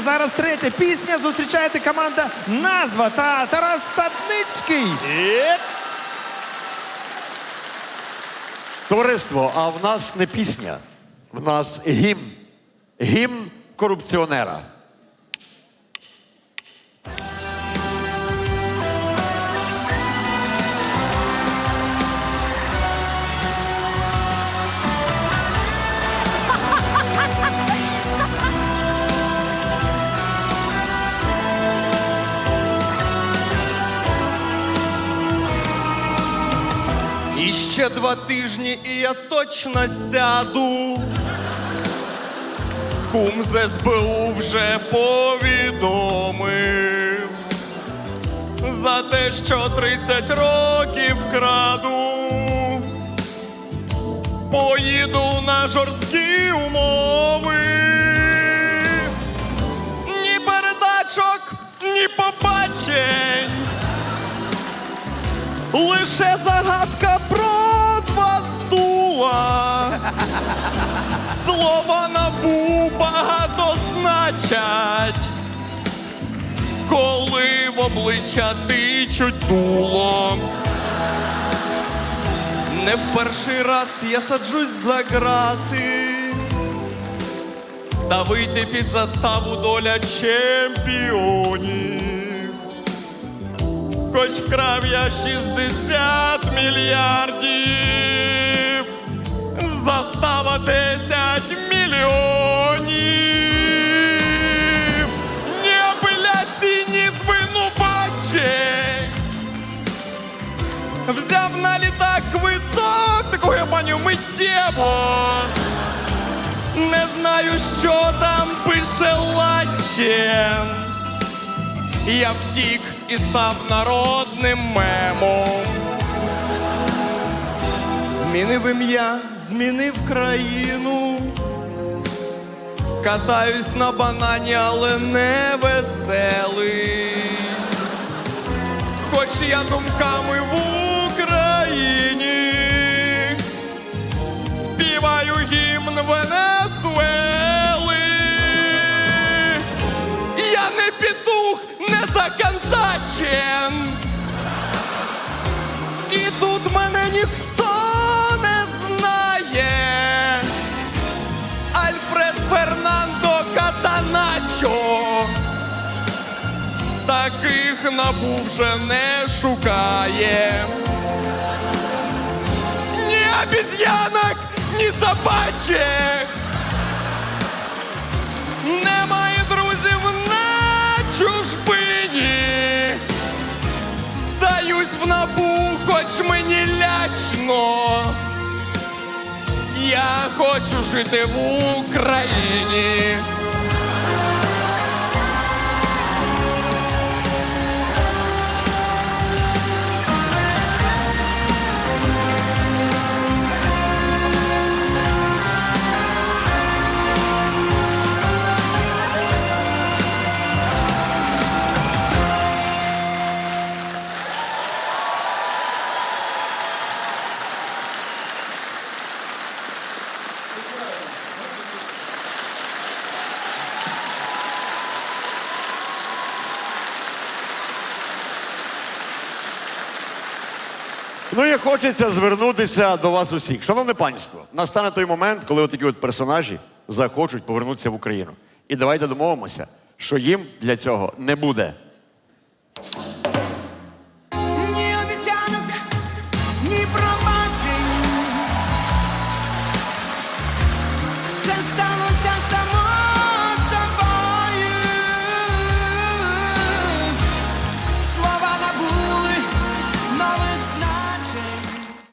Зараз третя пісня. Зустрічаєте команда Назва та Тарас Стадницький. Товариство, а в нас не пісня, в нас гімн. Гімн корупціонера. Ще два тижні, і я точно сяду. Кум з СБУ вже повідомив за те, що 30 років краду. Поїду на жорсткі умови. Лише загадка про два стула. Слова набу багато значать. Коли в обличчя тичуть дулом. Не в перший раз я саджусь за грати. Та вийти під заставу доля чемпіонів. Хоч вкрав я 60 мільярдів, застава 10 мільйонів. Ні апеляцій, ні звинувачень. Взяв на літак квиток, таку я паню миттєво. Не знаю, що там пише лачем. Я втік і став народним мемом. Змінив ім'я, змінив країну. Катаюсь на банані, але не веселий. Хоч я думками в Україні, співаю гімн Венесуели. Законтачен. І тут мене ніхто не знає. Альфред Фернандо Катаначо. Таких набу вже не шукає. Ні обіз'янок, ні собачек. Немає хоч мені лячно. Я хочу жити в Україні. Ну і хочеться звернутися до вас усіх. Шановне панство, настане той момент, коли отакі от персонажі захочуть повернутися в Україну. І давайте домовимося, що їм для цього не буде. Ні обіцянок, ні пробачень.